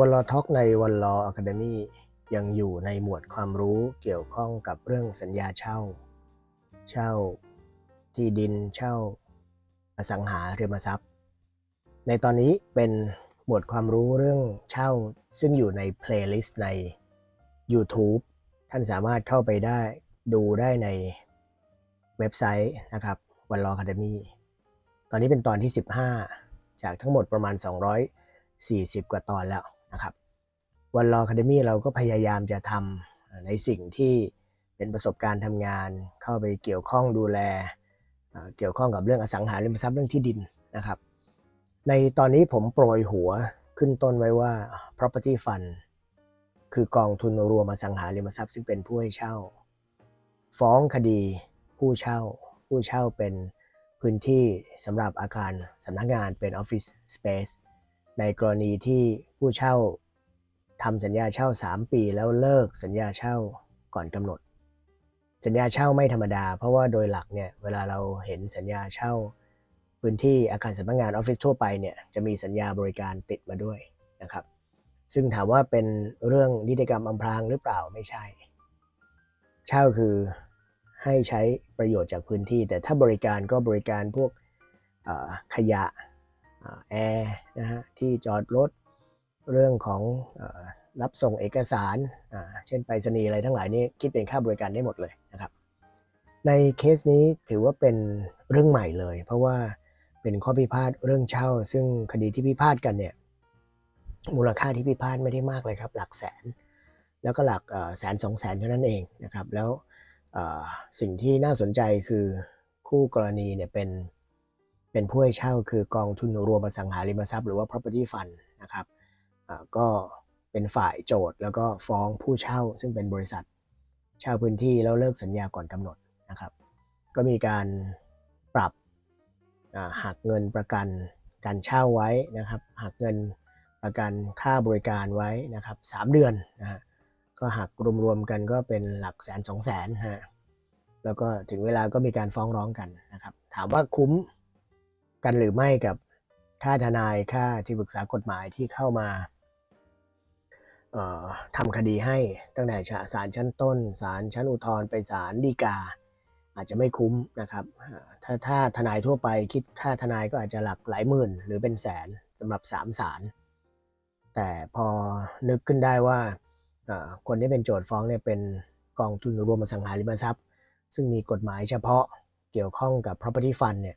วันลอท็อกในวันลออะคาเดมี่ยังอยู่ในหมวดความรู้เกี่ยวข้องกับเรื่องสัญญาเช่า เช่า ที่ดินเช่า อสังหาริมทรัพย์ ในตอนนี้เป็นหมวดความรู้เรื่องเช่า ซึ่งอยู่ในเพลย์ลิสต์ใน YouTube ท่านสามารถเข้าไปได้ดูได้ในเว็บไซต์นะครับวันลอ Academy ตอนนี้เป็นตอนที่ 15 จากทั้งหมดประมาณ 240 กว่าตอนแล้ว นะครับวันลอ Academy เราก็พยายามจะทำในสิ่งที่เป็นประสบการณ์ทำงาน เข้าไปเกี่ยวข้องดูแล เกี่ยวข้องกับเรื่องอสังหาริมทรัพย์เรื่องที่ดินนะครับ ในตอนนี้ผมโปรยหัวขึ้นต้นไว้ว่า property fund คือกองทุนรวมอสังหาริมทรัพย์ซึ่งเป็นผู้ให้เช่า ฟ้องคดีผู้เช่า ผู้เช่าเป็นพื้นที่สำหรับอาคารสำนักงานเป็น Office Space ในกรณีที่ผู้เช่าทำสัญญาเช่า 3 ปีแล้วเลิกสัญญาเช่าก่อนกำหนด สัญญาเช่าไม่ธรรมดา เพราะว่าโดยหลักเนี่ยเวลาเราเห็นสัญญาเช่า พื้นที่อาคารสำนักงานออฟฟิศทั่วไปเนี่ยจะมีสัญญาบริการติดมาด้วยนะครับ ซึ่งถามว่าเป็นเรื่องนิติกรรมอำพรางหรือเปล่าไม่ใช่ เช่าคือให้ใช้ประโยชน์จากพื้นที่ แต่ถ้าบริการก็บริการพวกขยะ แอร์นะฮะที่จอดรถเรื่องของรับส่งเอกสารอ่าเช่นไปรษณีย์อะไรทั้งหลายนี่คิดเป็นค่าบริการได้หมดเลยนะครับ ในเคสนี้ถือว่าเป็นเรื่องใหม่เลย เพราะว่าเป็นข้อพิพาทเรื่องเช่า ซึ่งคดีที่พิพาทกันเนี่ยมูลค่าที่พิพาทไม่ได้มากเลยครับ หลักแสน แล้วก็หลักแสนสองแสนเท่านั้นเองนะครับ แล้วสิ่งที่น่าสนใจคือคู่กรณีเนี่ยเป็น เป็นผู้ให้เช่าคือกองทุนรวมอสังหาริมทรัพย์หรือว่า property fund นะครับอ่อก็เป็นฝ่ายโจทย์แล้วก็ฟ้องผู้เช่าซึ่งเป็นบริษัทเช่าพื้นที่แล้วเลิกสัญญาก่อนกำหนดนะครับ ก็มีการปรับอ่าหักเงินประกันการเช่าไว้นะครับหักเงินประกันค่าบริการไว้นะครับสามเดือนนะฮะก็หักรวมๆกันก็เป็นหลักแสนสองแสนฮะแล้วก็ถึงเวลาก็มีการฟ้องร้องกันนะครับ ถามว่าคุ้ม กันหรือไม่กับค่าทนายค่าที่ปรึกษากฎหมายที่เข้ามาทำคดีให้ตั้งแต่ศาลชั้นต้นศาลชั้นอุทธรณ์ไปศาลฎีกา อาจจะไม่คุ้มนะครับ ถ้าถ้าทนายทั่วไปคิดค่าทนายก็อาจจะหลักหลายหมื่น หรือเป็นแสนสำหรับสามศาลแต่พอนึกขึ้นได้ว่าคนที่เป็นโจทย์ฟ้องเนี่ยเป็นกองทุนรวมสังหาริมทรัพย์ ซึ่งมีกฎหมายเฉพาะเกี่ยวข้องกับ property fund เนี่ย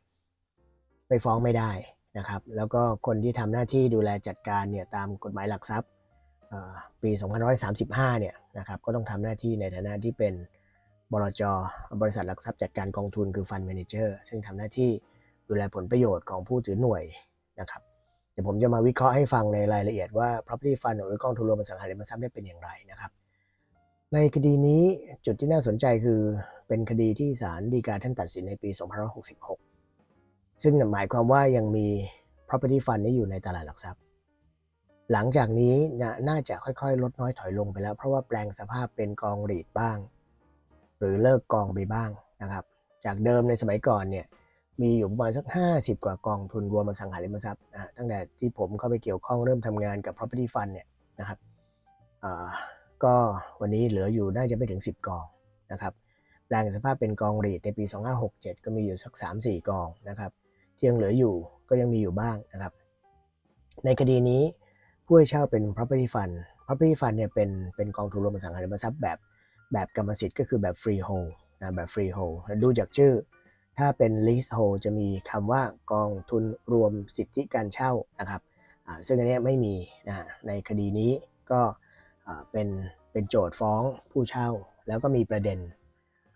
ไปฟ้องไม่ได้นะครับ แล้วก็คนที่ทำหน้าที่ดูแลจัดการเนี่ยตามกฎหมายหลักทรัพย์ปี2535เนี่ยนะครับก็ต้องทำหน้าที่ในฐานะที่เป็นบลจบริษัทหลักทรัพย์จัดการกองทุนคือ Fund Manager ซึ่งทำหน้าที่ดูแลผลประโยชน์ของผู้ถือหน่วยนะครับเดี๋ยวผมจะมาวิเคราะห์ให้ฟังในรายละเอียดว่า property fund หรือกองทุนรวมอสังหาริมทรัพย์เนี่ยเป็นอย่างไรนะครับในคดีนี้จุดที่น่าสนใจคือเป็นคดีที่ศาลฎีกาท่านตัดสินในปี2566 ซึ่งหมายความว่ายังมี property fund นี้อยู่ในตลาดหลักทรัพย์ หลังจากนี้น่าจะค่อยๆ ลดน้อยถอยลงไปแล้ว เพราะว่าแปลงสภาพเป็นกองรีดบ้าง หรือเลิกกองไปบ้างนะครับ จากเดิมในสมัยก่อนเนี่ยมีอยู่ประมาณสัก 50 กว่ากองทุนรวมอสังหาริมทรัพย์นะฮะตั้งแต่ที่ผมเข้าไปเกี่ยวข้องเริ่มทำงานกับ property fund เนี่ยนะครับก็วันนี้เหลืออยู่น่าจะไม่ถึง 10 กองนะครับแปลงสภาพเป็นกองรีดในปี 2567 ก็มีอยู่สัก 3-4 กองนะครับ ที่ยังเหลืออยู่ก็ยังมีอยู่บ้างนะครับ ในคดีนี้ผู้ให้เช่าเป็น property fund property fund เนี่ยเป็นเป็นกองทุนรวมอสังหาริมทรัพย์แบบแบบกรรมสิทธิ์ก็คือแบบ freehold นะแบบ freehold ดูจากชื่อ ถ้าเป็น leasehold จะมีคำว่ากองทุนรวมสิทธิการเช่านะครับซึ่งอันนี้ไม่มีนะในคดีนี้ก็เป็นเป็นโจทย์ฟ้องผู้เช่า แล้วก็มีประเด็น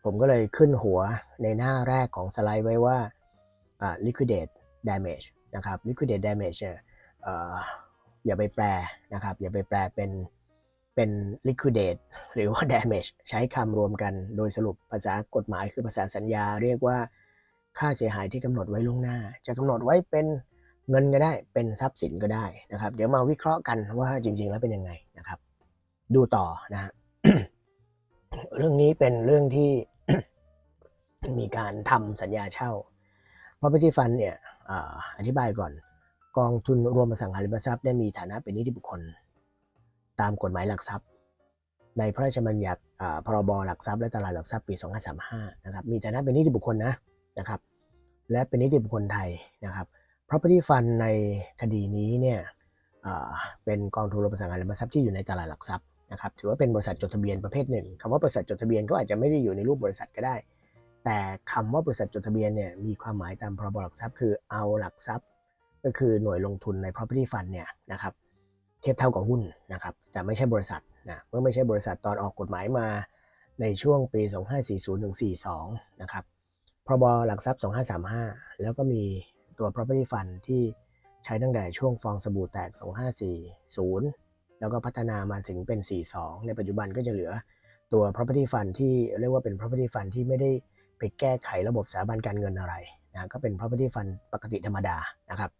ผมก็เลยขึ้นหัวในหน้าแรกของสไลด์ไว้ว่า liquidate damage นะครับ liquidate damage เนี่ยเอ่ออย่าไปแปลนะครับ อย่าไปแปลเป็นเป็น liquidate หรือว่า damage ใช้คำรวมกันโดยสรุปภาษากฎหมายคือภาษาสัญญา เรียกว่าค่าเสียหายที่กำหนดไว้ล่วงหน้า จะกำหนดไว้เป็นเงินก็ได้เป็นทรัพย์สินก็ได้นะครับ เดี๋ยวมาวิเคราะห์กันว่าจริง ๆ แล้วเป็นยังไงนะครับ ดูต่อนะฮะเรื่องนี้เป็นเรื่องที่มีการทำสัญญาเช่า property fund เนี่ยอธิบายก่อน กองทุนรวมอสังหาริมทรัพย์ได้มีฐานะเป็นนิติบุคคล ตามกฎหมายหลักทรัพย์ ในพระราชบัญญัติพรบหลักทรัพย์และตลาดหลักทรัพย์ปี 2535 นะครับมีฐานะเป็นนิติบุคคลนะนะครับ และเป็นนิติบุคคลไทยนะครับ property fund ในคดีนี้เนี่ยเป็นกองทุนรวมอสังหาริมทรัพย์ที่อยู่ในตลาดหลักทรัพย์นะครับถือว่าเป็นบริษัทจดทะเบียนประเภทหนึ่งคำว่าบริษัทจดทะเบียนก็อาจจะไม่ได้อยู่ในรูปบริษัทก็ได้ แต่คำว่าบริษัทจดทะเบียนเนี่ยมีความหมายตามพรบหลักทรัพย์ คือเอาหลักทรัพย์ ก็คือหน่วยลงทุนใน property fund เนี่ยนะครับเทียบเท่ากับหุ้นนะครับแต่ไม่ใช่บริษัทนะเมื่อไม่ใช่บริษัทตอนออกกฎหมายมาในช่วงปี 2540ถึง42 นะครับพรบหลักทรัพย์ 2535 แล้วก็มีตัว property fund ที่ใช้ตั้งแต่ช่วงฟองสบู่แตก 2540 แล้วก็พัฒนามาถึงเป็น 42 ในปัจจุบันก็จะเหลือตัว property fund ที่เรียกว่าเป็น property fund ที่ไม่ได้ ไปแก้ไขระบบสถาบันการเงินอะไรนะก็เป็น property fund ปกติธรรมดานะครับ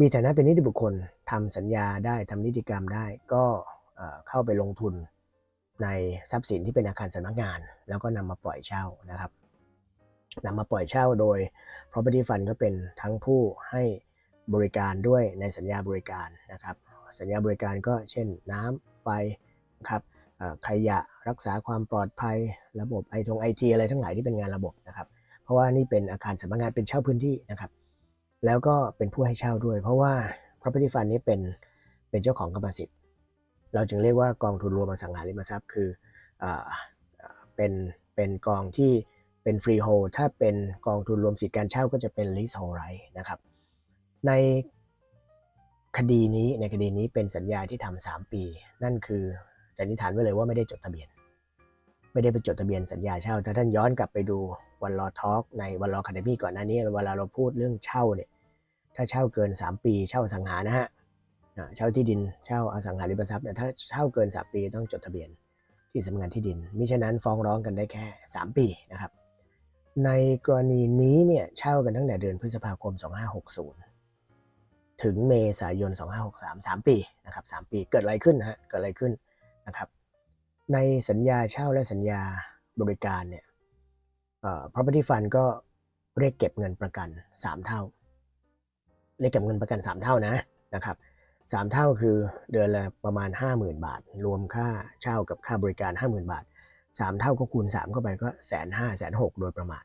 มีฐานะเป็นนิติบุคคลทำสัญญาได้ทำนิติกรรมได้ก็เข้าไปลงทุนในทรัพย์สินที่เป็นอาคารสำนักงาน แล้วก็นำมาปล่อยเช่านะครับนำมาปล่อยเช่าโดย property fund ก็เป็นทั้งผู้ให้บริการด้วยในสัญญาบริการนะครับ สัญญาบริการก็เช่นน้ำไฟนะครับ ขยะรักษาความปลอดภัย ระบบไอทงไอทีอะไรทั้งหลายที่เป็นงานระบบนะครับ เพราะว่านี่เป็นอาคารสำนักงานเป็นเช่าพื้นที่นะครับ แล้วก็เป็นผู้ให้เช่าด้วย เพราะว่า property fund นี้เป็นเป็นเจ้าของกรรมสิทธิ์ เราจึงเรียกว่ากองทุนรวมอสังหาริมทรัพย์ คืออเป็นเป็นกองที่เป็น freehold ถ้าเป็นกองทุนรวมสิทธิการเช่าก็จะเป็น leasehold right นะครับ ในคดีนี้ในคดีนี้เป็นสัญญาที่ทำสามปี นั่นคือ สันนิษฐานไว้เลยว่าไม่ได้จดทะเบียน ไม่ได้ไปจดทะเบียนสัญญาเช่า ถ้าท่านย้อนกลับไปดูวันรอทอล์กในวันรอคาเดมี่ก่อนหน้านี้เวลาเราพูดเรื่องเช่าเนี่ยถ้าเช่าเกิน 3 ปีเช่าสังหานะฮะเช่าที่ดินเช่าอสังหาริมทรัพย์เนี่ยถ้าเช่าเกิน 3 ปีต้องจดทะเบียนที่สำนักงานที่ดินมิฉะนั้นฟ้องร้องกันได้แค่ 3 ปีนะครับในกรณีนี้เนี่ยเช่ากันตั้งแต่เดือนพฤษภาคม 2560 ถึงเมษายน 2563 3 ปีนะครับ 3 ปีเกิดอะไรขึ้นนะฮะเกิดอะไรขึ้น นะครับ ในสัญญาเช่าและสัญญาบริการเนี่ยเอ่อ property fund ก็เรียกเก็บเงินประกัน 3 เท่า เรียกเก็บเงินประกัน 3 เท่านะนะครับสามเท่าคือเดือนละประมาณ 50,000 บาท รวมค่าเช่ากับค่าบริการ 50,000 บาท 3 เท่าก็คูณ 3 เข้าไปก็แสนห้าแสนหกโดยประมาณ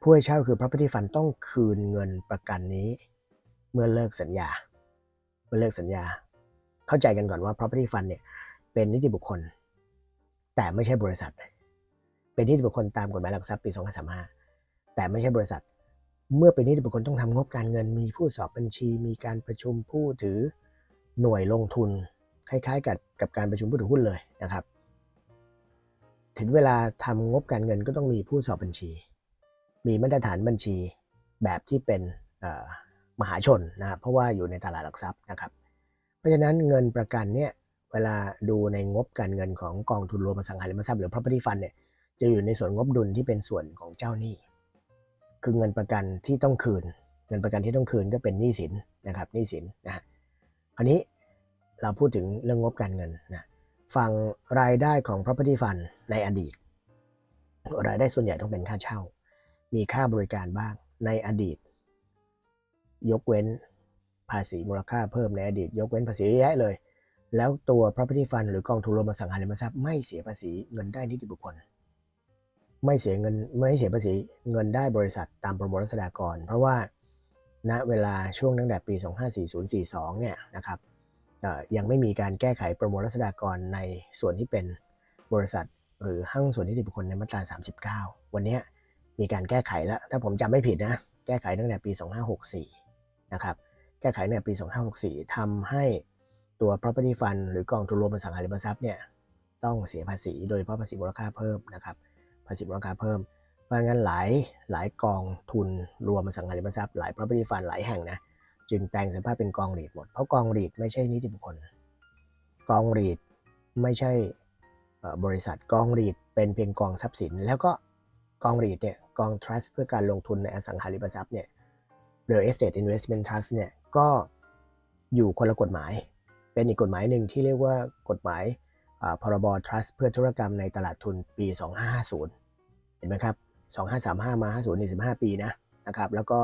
ผู้ให้เช่าคือ property fund ต้องคืนเงินประกันนี้ เมื่อเลิกสัญญา เมื่อเลิกสัญญา เข้าใจกันก่อนว่า property fund เนี่ยเป็นนิติบุคคล แต่ไม่ใช่บริษัท เป็นนิติบุคคลตามกฎหมายหลักทรัพย์ปี2535แต่ไม่ใช่บริษัท เมื่อเป็นนิติบุคคลต้องทำงบการเงิน มีผู้สอบบัญชี มีการประชุมผู้ถือหน่วยลงทุน คล้ายๆ กับกับการประชุมผู้ถือหุ้นเลยนะครับ ถึงเวลาทำงบการเงินก็ต้องมีผู้สอบบัญชี มีมาตรฐานบัญชีแบบที่เป็นมหาชนนะครับเพราะว่าอยู่ในตลาดหลักทรัพย์นะครับเราะฉะนั้นเงินประกันเนี่ยเวลาดูในงบการเงินของกองทุนรวมอสังหาริมทรัพย์หรือ property fund เนี่ยจะอยู่ในส่วนงบดุลที่เป็นส่วนของเจ้าหนี้ คือเงินประกันที่ต้องคืน เงินประกันที่ต้องคืนก็เป็นหนี้สินนะครับหนี้สินนะฮะคราวนี้เราพูดถึงเรื่องงบการเงินนะฝั่งรายได้ของ property fund ในอดีต รายได้ส่วนใหญ่ต้องเป็นค่าเช่า มีค่าบริการบ้างในอดีต ยกเว้น ภาษีมูลค่าเพิ่มในอดีตยกเว้นภาษีเยอะแยะเลย แล้วตัว property fund หรือกองทุนรวมอสังหาริมทรัพย์ไม่เสียภาษีเงินได้นิติบุคคล ไม่เสียเงินไม่เสียภาษีเงินได้บริษัทตามประมวลรัษฎากร เพราะว่าณเวลาช่วงตั้งแต่ปี 254042 เนี่ยนะครับยังไม่มีการแก้ไขประมวลรัษฎากรในส่วนที่เป็นบริษัท หรือห้างส่วนนิติบุคคลในมาตรา 39 วันนี้มีการแก้ไขแล้ว ถ้าผมจำไม่ผิดนะ แก้ไขตั้งแต่ปี 2564 นะครับ แก้ไขในปี 2564ทำให้ตัว property fund หรือกองทุนรวมอสังหาริมทรัพย์เนี่ยต้องเสียภาษีโดยเฉพาะภาษีมูลค่าเพิ่มนะครับภาษีมูลค่าเพิ่ม เพราะงั้นหลายหลายกองทุนรวมอสังหาริมทรัพย์หลาย property fund หลายแห่งนะจึงแปลงสภาพเป็นกองรีดหมด เพราะกองรีดไม่ใช่นิติบุคคล กองรีดไม่ใช่บริษัทกองรีดเป็นเพียงกองทรัพย์สิน แล้วก็กองรีดเนี่ยกอง trust เพื่อการลงทุนในอสังหาริมทรัพย์เนี่ย real estate investment trust เนี่ย ก็อยู่คนละกฎหมาย เป็นอีกกฎหมายหนึ่งที่เรียกว่ากฎหมายพรบ trust เพื่อธุรกรรมในตลาดทุนปี 2550 เห็นไหมครับ 2535 มา 50นี่15 ปีนะนะครับแล้วก็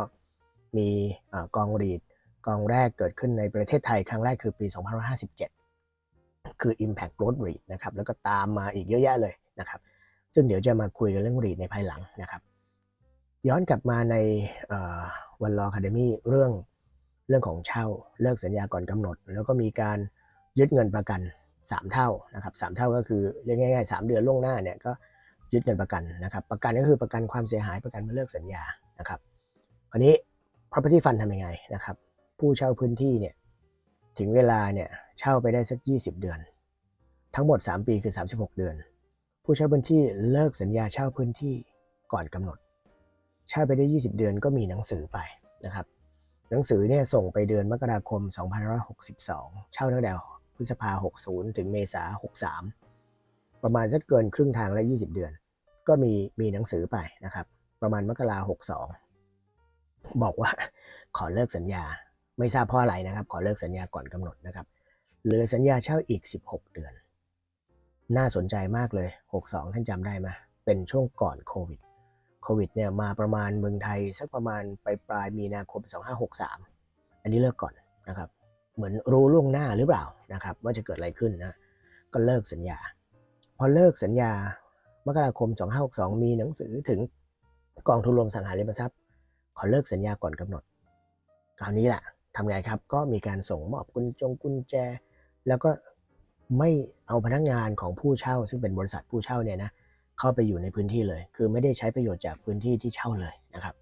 มีอกองรีดกองแรกเกิดขึ้นในประเทศไทยครั้งแรกคือปี 2557 คือ Impact Growth REIT นะครับแล้วก็ตามมาอีกเยอะแยะเลยนะครับซึ่งเดี๋ยวจะมาคุยกันเรื่อง REIT ในภายหลังนะครับ ย้อนกลับมาในวันรอคาเดมี่เรื่อง เรื่องของเช่าเลิกสัญญาก่อนกำหนด แล้วก็มีการยึดเงินประกัน 3 เท่านะครับสเท่าก็คือเรียกง่ายๆ3 เดือนล่วงหน้าเนี่ยก็ยึดเงินประกันนะครับ ประกันก็คือประกันความเสียหายประกันเมื่อเลิกสัญญานะครับคราวนี้ property fund ทำยังไงนะครับ ผู้เช่าพื้นที่เนี่ยถึงเวลาเนี่ยเช่าไปได้สัก 20 เดือน ทั้งหมด 3 ปีคือ 36 เดือน ผู้เช่าพื้นที่เลิกสัญญาเช่าพื้นที่ก่อนกำหนด เช่าไปได้ 20 เดือนก็มีหนังสือไปนะครับ หนังสือเนี่ยส่งไปเดือนมกราคม 2562 เช่าตั้งแต่พฤษภา 60 ถึงเมษา 63 ประมาณสักเกินครึ่งทางและ 20 เดือน ก็มีมีหนังสือไปนะครับ ประมาณมกรา62 บอกว่าขอเลิกสัญญา ไม่ทราบเพราะอะไรนะครับ ขอเลิกสัญญาก่อนกำหนดนะครับ เหลือสัญญาเช่าอีก 16 เดือน น่าสนใจมากเลย 62 ท่านจำได้ไหมเป็นช่วงก่อนโควิด โควิดเนี่ยมาประมาณเมืองไทยสักประมาณปลายปลายมีนาคม 2563 อันนี้เลิกก่อนนะครับ เหมือนรู้ล่วงหน้าหรือเปล่านะครับว่าจะเกิดอะไรขึ้นนะก็เลิกสัญญา พอเลิกสัญญามกราคม 2562 มีหนังสือถึงกองทุนรวมสังหาริมทรัพย์ ขอเลิกสัญญาก่อนกำหนดคราวนี้แหละทำไงครับก็มีการส่งมอบกุญจงกุญแจ แล้วก็ไม่เอาพนักงานของผู้เช่า ซึ่งเป็นบริษัทผู้เช่าเนี่ยนะ เข้าไปอยู่ในพื้นที่เลย คือไม่ได้ใช้ประโยชน์จากพื้นที่ที่เช่าเลยนะครับ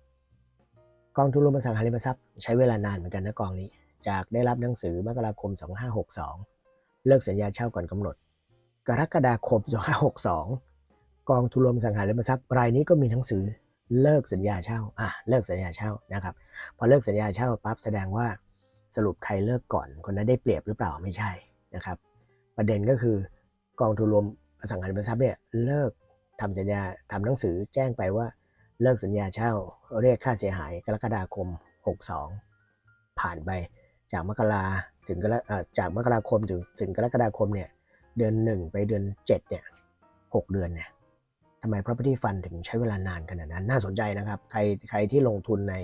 กองทุนรวมอสังหาริมทรัพย์ใช้เวลานานเหมือนกันนะกองนี้ จากได้รับหนังสือมกราคม 2562 เลิกสัญญาเช่าก่อนกำหนด กรกฎาคม 2562 กองทุนรวมสังหาริมทรัพย์รายนี้ก็มีหนังสือเลิกสัญญาเช่าอะเลิกสัญญาเช่านะครับพอเลิกสัญญาเช่าปั๊บแสดงว่าสรุปใครเลิกก่อนคนนั้นได้เปรียบหรือเปล่าไม่ใช่นะครับ ประเด็นก็คือกองทุนรวมอสังหาริมทรัพย์เนี่ยเลิก ทำสัญญาทำหนังสือแจ้งไปว่าเลิกสัญญาเช่า เรียกค่าเสียหายกรกฎาคม 62 ผ่านไป จากมกราถึงกรจากมกราคมถึงถึงกรกฎาคมเนี่ยเดือน 1 ไปเดือน 7เนี่ย6เดือนเนี่ยทำไม property fund ถึงใช้เวลานานขนาดนั้น น่าสนใจนะครับ ใครใครที่ลงทุนใน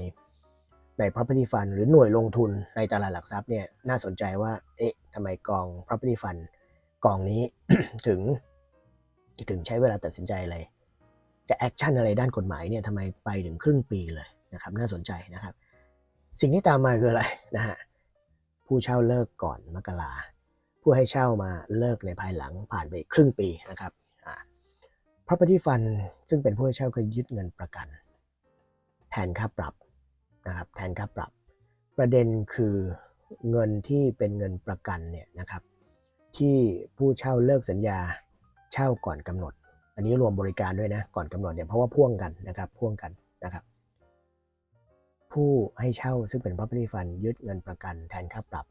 ใน property fund หรือหน่วยลงทุนในตลาดหลักทรัพย์เนี่ยน่าสนใจว่าเอ๊ะทำไมกอง property fund กองนี้ถึง ถึงใช้เวลาตัดสินใจอะไร จะแอคชั่นอะไรด้านกฎหมายเนี่ยทำไมไปถึงครึ่งปีเลยนะครับ น่าสนใจนะครับ สิ่งที่ตามมาคืออะไรนะฮะผู้เช่าเลิกก่อนมกราผู้ให้เช่ามาเลิกในภายหลังผ่านไปครึ่งปีนะครับ property fund ซึ่งเป็นผู้ให้เช่าก็ยึดเงินประกัน แทนค่าปรับนะครับ แทนค่าปรับ ประเด็นคือเงินที่เป็นเงินประกันเนี่ยนะครับ ที่ผู้เช่าเลิกสัญญา เช่าก่อนกำหนด อันนี้รวมบริการด้วยนะ ก่อนกำหนดเนี่ยเพราะว่าพ่วงกันนะครับพ่วงกันนะครับ ผู้ให้เช่าซึ่งเป็น property fund ยึดเงินประกันแทนค่าปรับ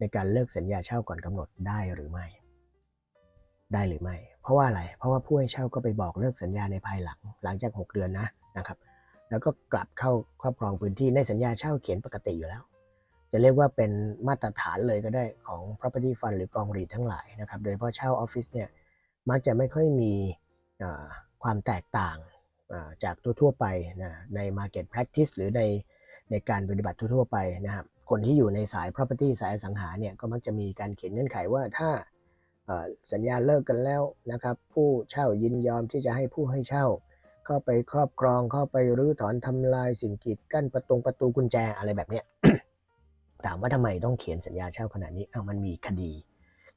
ในการเลิกสัญญาเช่าก่อนกำหนดได้หรือไม่ ได้หรือไม่ เพราะว่าอะไร เพราะว่าผู้ให้เช่าก็ไปบอกเลิกสัญญาในภายหลัง หลังจาก 6 เดือนนะนะครับแล้วก็กลับเข้าครอบครองพื้นที่ในสัญญาเช่าเขียนปกติอยู่แล้ว จะเรียกว่าเป็นมาตรฐานเลยก็ได้ของ property fund หรือกองรีทั้งหลายนะครับ โดยเฉพาะเช่าออฟฟิศเนี่ย มักจะไม่ค่อยมีความแตกต่างจากทั่วๆไปนะใน market practice หรือในในการปฏิบัติทั่วๆไปนะครับคนที่อยู่ในสาย property สายอสังหาเนี่ยก็มักจะมีการเขียนเงื่อนไขว่าถ้าสัญญาเลิกกันแล้วนะครับผู้เช่ายินยอมที่จะให้ผู้ให้เช่า เข้าไปครอบครองเข้าไปรื้อถอนทำลายสิ่งกีดกั้นประตูประตูกุญแจอะไรแบบเนี้ยถามว่าทำไมต้องเขียนสัญญาเช่าขนาดนี้เอ้ามันมีคดี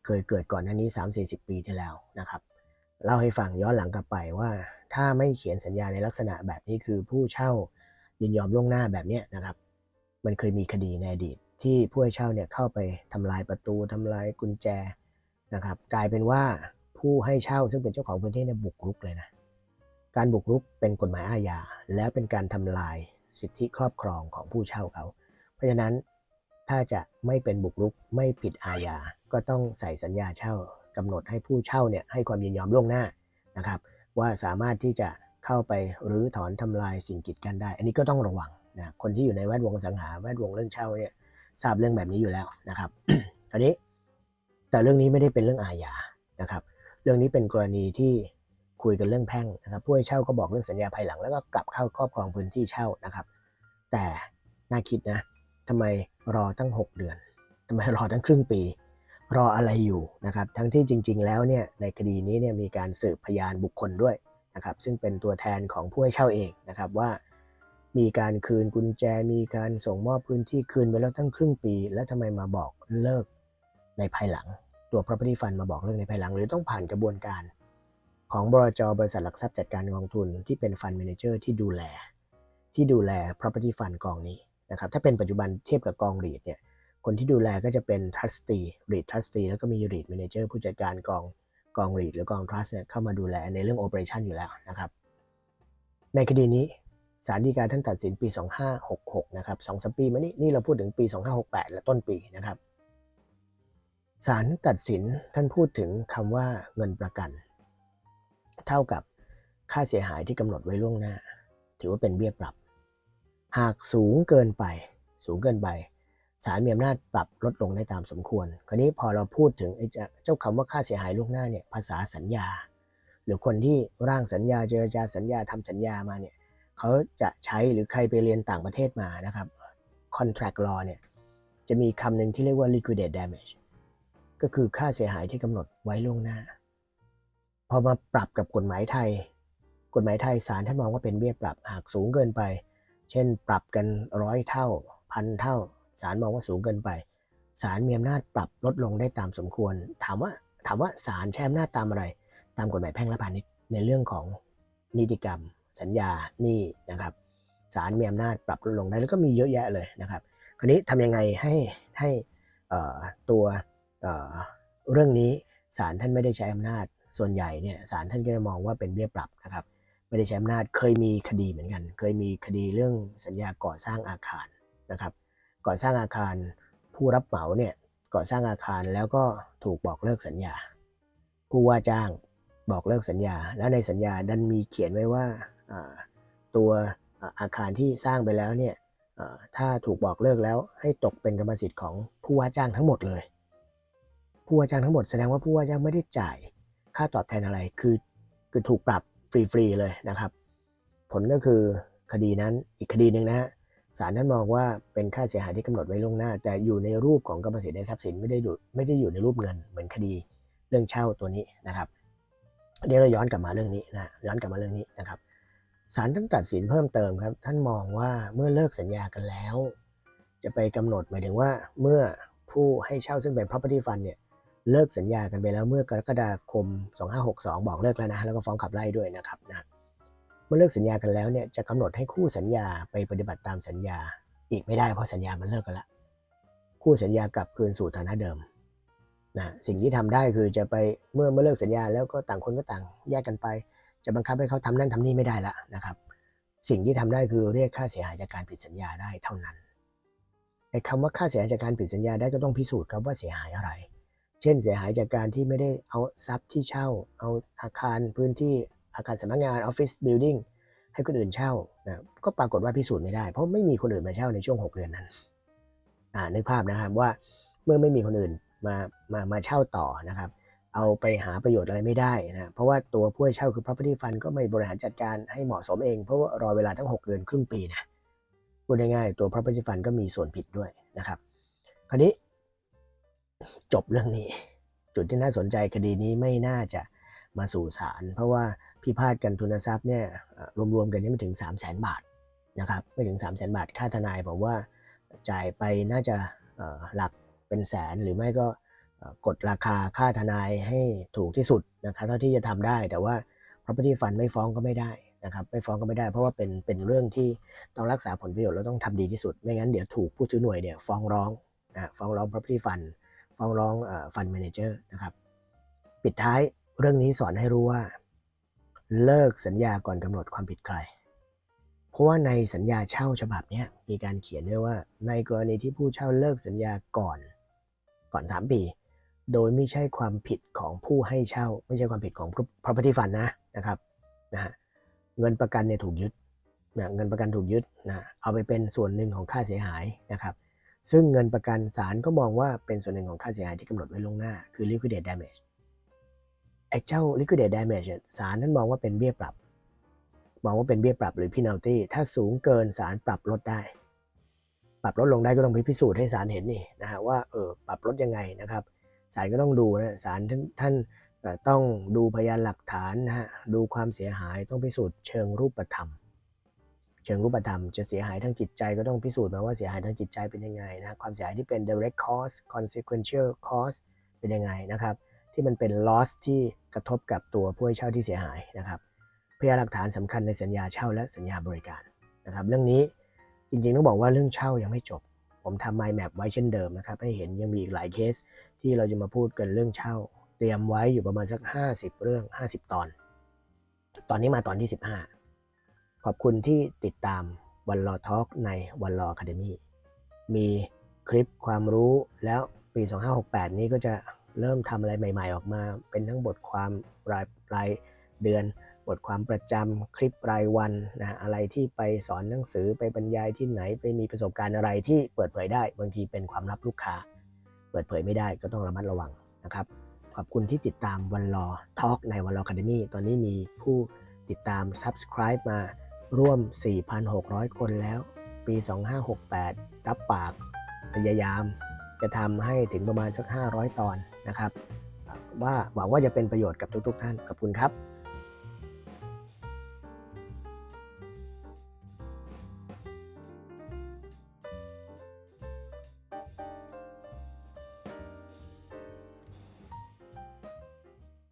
เคยเกิดก่อนหน้านี้ 3-40 ปีที่แล้วนะครับเล่าให้ฟังย้อนหลังกลับไปว่า ถ้าไม่เขียนสัญญาในลักษณะแบบนี้คือผู้เช่ายินยอมล่วงหน้าแบบนี้นะครับ มันเคยมีคดีในอดีต ที่ผู้ให้เช่าเนี่ยเข้าไปทำลายประตูทำลายกุญแจนะครับ กลายเป็นว่าผู้ให้เช่าซึ่งเป็นเจ้าของพื้นที่เนี่ยบุกรุกเลยนะการบุกรุกเป็นกฎหมายอาญาแล้วเป็นการทำลายสิทธิครอบครองของผู้เช่าเขา เพราะฉะนั้น ถ้าจะไม่เป็นบุกรุกไม่ผิดอาญา ก็ต้องใส่สัญญาเช่ากำหนดให้ผู้เช่าเนี่ยให้ความยินยอมล่วงหน้านะครับ ว่าสามารถที่จะเข้าไปรื้อถอนทำลายสิ่งกีดกันได้ อันนี้ก็ต้องระวังนะคนที่อยู่ในแวดวงสังหาแวดวงเรื่องเช่าเนี่ยทราบเรื่องแบบนี้อยู่แล้วนะครับคราวนี้แต่เรื่องนี้ไม่ได้เป็นเรื่องอาญานะครับ เรื่องนี้เป็นกรณีที่คุยกันเรื่องแพ่งนะครับผู้ให้เช่าก็บอกเรื่องสัญญาภายหลัง แล้วก็กลับเข้าครอบครองพื้นที่เช่านะครับ แต่น่าคิดนะ ทำไมรอตั้ง 6 เดือนทำไมรอตั้งครึ่งปี รออะไรอยู่นะครับ ทั้งที่จริง ๆ แล้วเนี่ยในคดีนี้เนี่ยมีการสืบพยานบุคคลด้วยนะครับ ซึ่งเป็นตัวแทนของผู้ให้เช่าเองนะครับว่า มีการคืนกุญแจ มีการส่งมอบพื้นที่คืนไปแล้วตั้งครึ่งปี แล้วทำไมมาบอกเลิกในภายหลัง ตัว property fund มาบอกเลิกในภายหลัง หรือต้องผ่านกระบวนการของบรจบริษัทหลักทรัพย์จัดการกองทุนที่เป็น fund manager ที่ดูแล ที่ดูแล property fund กองนี้ นะครับถ้าเป็นปัจจุบันเทียบกับกอง REIT เนี่ยคนที่ดูแลก็จะเป็น trustee REIT trustee แล้วก็มี REIT manager ผู้จัดการกองกอง REIT หรือกอง trust เนี่ยเข้ามาดูแลในเรื่อง operation อยู่แล้วนะครับในคดีนี้ศาลฎีกาท่านตัดสินปี 2566 นะครับสองสามปีมานี้นี่เราพูดถึงปี 2568 และต้นปีนะครับศาลตัดสินท่านพูดถึงคำว่าเงินประกัน เท่ากับค่าเสียหายที่กำหนดไว้ล่วงหน้า ถือว่าเป็นเบี้ยปรับ หากสูงเกินไป สูงเกินไปศาลมีอำนาจปรับลดลงได้ตามสมควร คราวนี้พอเราพูดถึงไอ้เจ้าคำว่าค่าเสียหายล่วงหน้าเนี่ยภาษาสัญญา หรือคนที่ร่างสัญญาเจรจาสัญญาทำสัญญามาเนี่ยเขาจะใช้หรือใครไปเรียนต่างประเทศมานะครับ contract law เนี่ยจะมีคำหนึ่งที่เรียกว่า liquidated damage ก็คือค่าเสียหายที่กำหนดไว้ล่วงหน้า พอมาปรับกับกฎหมายไทย กฎหมายไทยศาลท่านมองว่าเป็นเบี้ยปรับหากสูงเกินไป เช่นปรับกันร้อยเท่าพันเท่าศาลมองว่าสูงเกินไปศาลมีอำนาจปรับลดลงได้ตามสมควร ถามว่าถามว่าศาลใช้อำนาจตามอะไร ตามกฎหมายแพ่งและพาณิชย์ในเรื่องของนิติกรรม สัญญาหนี่นะครับศาลมีอำนาจปรับลดลงได้แล้วก็มีเยอะแยะเลยนะครับ คราวนี้ทำยังไงให้ให้ตัวเรื่องนี้ศาลท่านไม่ได้ใช้อำนาจส่วนใหญ่เนี่ยศาลท่านก็จะมองว่าเป็นเบี้ยปรับนะครับ ไม่ได้ใช้อำนาจเคยมีคดีเหมือนกัน เคยมีคดีเรื่องสัญญาก่อสร้างอาคารนะครับ ก่อสร้างอาคารผู้รับเหมาเนี่ยก่อสร้างอาคารแล้วก็ถูกบอกเลิกสัญญา ผู้ว่าจ้างบอกเลิกสัญญา แล้วในสัญญาดันมีเขียนไว้ว่าตัวอาคารที่สร้างไปแล้วเนี่ยถ้าถูกบอกเลิกแล้วให้ตกเป็นกรรมสิทธิ์ของผู้ว่าจ้างทั้งหมดเลย ผู้ว่าจ้างทั้งหมดแสดงว่าผู้ว่าจ้างไม่ได้จ่ายค่าตอบแทนอะไรคือคือถูกปรับ ฟรีๆเลยนะครับ ผลก็คือคดีนั้นอีกคดีหนึ่งนะฮะศาลท่านมองว่าเป็นค่าเสียหายที่กำหนดไว้ล่วงหน้า แต่อยู่ในรูปของกรรมสิทธิ์ในทรัพย์สินไม่ได้ดูไม่ได้อยู่ในรูปเงินเหมือนคดีเรื่องเช่าตัวนี้นะครับเดี๋ยวเราย้อนกลับมาเรื่องนี้นะย้อนกลับมาเรื่องนี้นะครับศาลท่านตัดสินเพิ่มเติมครับ ท่านมองว่าเมื่อเลิกสัญญากันแล้ว จะไปกำหนดหมายถึงว่าเมื่อผู้ให้เช่าซึ่งเป็น property fund เนี่ย เลิกสัญญากันไปแล้วเมื่อกรกฎาคม 2562 บอกเลิกแล้วนะ แล้วก็ฟ้องขับไล่ด้วยนะครับนะเมื่อเลิกสัญญากันแล้วเนี่ยจะกำหนดให้คู่สัญญาไปปฏิบัติตามสัญญาอีกไม่ได้เพราะสัญญามันเลิกกันละคู่สัญญากลับคืนสู่ฐานะเดิมนะสิ่งที่ทำได้คือจะไปเมื่อเมื่อเลิกสัญญาแล้วก็ต่างคนก็ต่างแยกกันไป จะบังคับให้เขาทำนั่นทำนี่ไม่ได้ละนะครับ สิ่งที่ทำได้คือเรียกค่าเสียหายจากการผิดสัญญาได้เท่านั้นไอ้คำว่าค่าเสียหายจากการผิดสัญญาได้ก็ต้องพิสูจน์ครับว่าเสียหายอะไร เช่นเสียหายจากการที่ไม่ได้เอาทรัพย์ที่เช่า เอาอาคารพื้นที่อาคารสำนักงานออฟฟิศบิลดิ่งให้คนอื่นเช่านะก็ปรากฏว่าพิสูจน์ไม่ได้ เพราะไม่มีคนอื่นมาเช่าในช่วง 6 เดือนนั้นอ่านึกภาพนะครับว่าเมื่อไม่มีคนอื่นมามามาเช่าต่อนะครับ เอาไปหาประโยชน์อะไรไม่ได้นะเพราะว่าตัวผู้ให้เช่าคือ property fund ก็ไม่บริหารจัดการให้เหมาะสมเอง เพราะว่ารอเวลาทั้ง 6 เดือนครึ่งปีนะพูดง่ายๆตัว property fund ก็มีส่วนผิดด้วยนะครับ คราวนี้ จบเรื่องนี้ จุดที่น่าสนใจคดีนี้ไม่น่าจะมาสู่ศาลเพราะว่าพิพาทกันทุนทรัพย์เนี่ยรวมๆกันนี่ไม่ถึง 3 0 0แสนบาทนะครับไม่ถึง 3 0 0แสนบาทค่าทนายผมว่าจ่ายไปน่าจะหลักเป็นแสนหรือไม่ก็กดราคาค่าทนายให้ถูกที่สุดนะครับเท่าที่จะทำได้แต่ว่า property fund ไม่ฟ้องก็ไม่ได้นะครับไม่ฟ้องก็ไม่ได้ เพราะว่าเป็นเป็นเรื่องที่ต้องรักษาผลประโยชน์เราต้องทำดีที่สุด ไม่งั้นเดี๋ยวถูกผู้ถือหน่วยเนี่ยฟ้องร้องนะฟ้องร้อง property fund ฟ้องร้อง fund manager นะครับ ปิดท้ายเรื่องนี้สอนให้รู้ว่า เลิกสัญญาก่อนกำหนดความผิดใคร เพราะว่าในสัญญาเช่าฉบับนี้มีการเขียนไว้ว่า ในกรณีที่ผู้เช่าเลิกสัญญาก่อน ก่อน 3 ปี โดยไม่ใช่ความผิดของผู้ให้เช่า ไม่ใช่ความผิดของ property fund นะนะครับนะฮะเงินประกันเนี่ยถูกยึดนะเงินประกันถูกยึดนะเอาไปเป็นส่วนหนึ่งของค่าเสียหายนะครับ ซึ่งเงินประกันศาลก็มองว่าเป็นส่วนหนึ่งของค่าเสียหายที่กำหนดไว้ล่วงหน้า คือ liquidated damage ไอ้เจ้า liquidated damage ศาลท่านมองว่าเป็นเบี้ยปรับ มองว่าเป็นเบี้ยปรับหรือ penalty ถ้าสูงเกินศาลปรับลดได้ ปรับลดลงได้ก็ต้องไปพิสูจน์ให้ศาลเห็นนี่นะฮะว่าเออปรับลดยังไงนะครับศาลก็ต้องดูนะศาลท่านท่านต้องดูพยานหลักฐานนะฮะดูความเสียหายต้องพิสูจน์เชิงรูปธรรม ชิงรูปธรรม จะเสียหายทางจิตใจก็ต้องพิสูจน์มาว่าเสียหายทางจิตใจเป็นยังไงนะความเสียหายที่เป็น direct cost consequential cost เป็นยังไงนะครับ ที่มันเป็น loss ที่กระทบกับตัวผู้ให้เช่าที่เสียหายนะครับพยานหลักฐานสำคัญในสัญญาเช่าและสัญญาบริการนะครับ เรื่องนี้จริงๆต้องบอกว่าเรื่องเช่ายังไม่จบ ผมทำ mind map ไว้เช่นเดิมนะครับ ให้เห็นยังมีอีกหลายเคสที่เราจะมาพูดกันเรื่องเช่า เตรียมไว้อยู่ประมาณสัก 50 เรื่อง 50 ตอน ตอนนี้มาตอนที่ 15 ขอบคุณที่ติดตามวันรอทอล์กในวันรอคาเดมี่มีคลิปความรู้แล้วปี 2568 นี้ก็จะเริ่มทำอะไรใหม่ ๆ ออกมา เป็นทั้งบทความรายรายเดือน บทความประจำคลิปรายวันนะอะไรที่ไปสอนหนังสือไปบรรยายที่ไหน ไปมีประสบการณ์อะไรที่เปิดเผยได้ บางทีเป็นความลับลูกค้า เปิดเผยไม่ได้ก็ต้องระมัดระวังนะครับ ขอบคุณที่ติดตามวันรอทอล์กในวันรอคาเดมี่ตอนนี้มีผู้ติดตาม Subscribe มา ร่วม 4,600 คนแล้ว ปี 2568 รับปากพยายามจะทำให้ถึงประมาณสัก 500 ตอนนะครับ ว่าหวังว่าจะเป็นประโยชน์กับทุกๆ ท่านขอบคุณครับ